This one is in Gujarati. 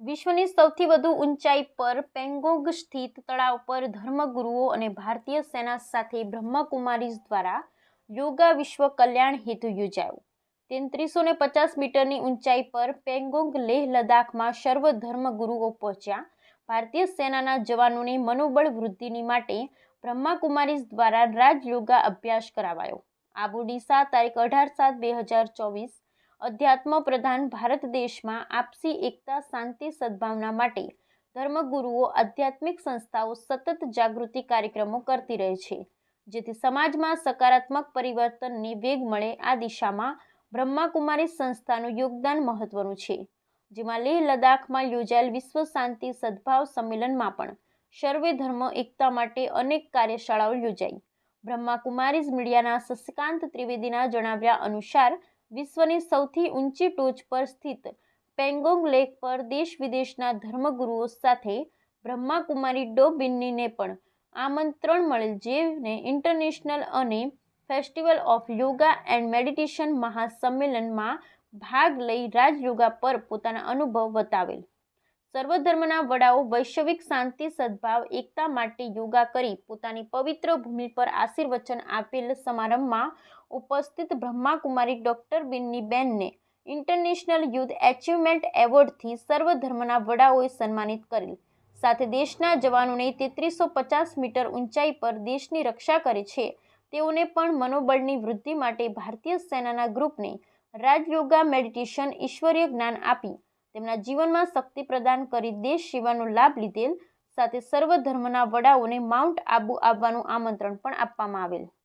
વિશ્વની સૌથી વધુ ઊંચાઈ પર પેંગોંગ સ્થિત તળાવ પર ધર્મગુરુઓ અને ભારતીય સેના સાથે બ્રહ્મકુમારીઝ દ્વારા યોગા વિશ્વ કલ્યાણ હેતુ યોજાયો. તેત્રીસો ને પચાસ મીટરની ઊંચાઈ પર પેંગોંગ લેહ લદ્દાખમાં સર્વ ધર્મગુરુઓ પહોંચ્યા. ભારતીય સેનાના જવાનોને મનોબળ વૃદ્ધિની માટે બ્રહ્માકુમારીઝ દ્વારા રાજ યોગા અભ્યાસ કરાવાયો. આબુ ડીસા તારીખ અઢાર સાત બે હજાર ચોવીસ અધ્યાત્મ પ્રધાન ભારત દેશમાં આપસી એકતા, શાંતિ, સદ્ભાવના માટે ધર્મગુરુઓ આધ્યાત્મિક સંસ્થાઓ સતત જાગૃતિ કાર્યક્રમો કરતી રહે છે, જેથી સમાજમાં સકારાત્મક પરિવર્તનને વેગ મળે આ દિશામાં બ્રહ્માકુમારી સંસ્થાનું યોગદાન મહત્વનું છે, જેમાં લેહ લદ્દાખમાં યોજાયેલ વિશ્વ શાંતિ સદ્ભાવ સંમેલનમાં પણ સર્વે ધર્મ એકતા માટે અનેક કાર્યશાળાઓ યોજાઈ. બ્રહ્માકુમારીઝ મીડિયાના શશિકાંત ત્રિવેદીના જણાવ્યા અનુસાર વિશ્વની સૌથી ઊંચી ટોચ પર સ્થિત પેંગોંગ લેક પર દેશ વિદેશના ધર્મગુરુઓ સાથે બ્રહ્માકુમારી ડો બિન્નીને પણ આમંત્રણ મળેલ જેને ઇન્ટરનેશનલ અને festival of yoga and meditation મહાસંમેલનમાં ભાગ લઈ રાજયોગા પર પોતાના અનુભવ બતાવેલ. સર્વધર્મના વડાઓ વૈશ્વિક શાંતિ, સદ્ભાવ, એકતા માટે યોગા કરી પોતાની પવિત્ર ભૂમિ પર આશીર્વચન આપેલ સમારંભમાં ઉપસ્થિત બ્રહ્માકુમારી ડોક્ટર બિન્ની બેનને ઇન્ટરનેશનલ યુથ એચિવમેન્ટ એવોર્ડથી સર્વધર્મના વડાઓએ સન્માનિત કરેલ. સાથે દેશના જવાનોને તેત્રીસો પચાસ મીટર ઊંચાઈ પર દેશની રક્ષા કરે છે. તેઓને પણ મનોબળની વૃદ્ધિ માટે ભારતીય સેનાના ગ્રુપને રાજયોગા મેડિટેશન ઈશ્વરીય જ્ઞાન આપી તેમના જીવનમાં શક્તિ પ્રદાન કરી દેશ સેવાનો લાભ લીધેલ. સાથે સર્વ ધર્મના વડાઓને માઉન્ટ આબુ આવવાનું આમંત્રણ પણ આપવામાં આવેલ.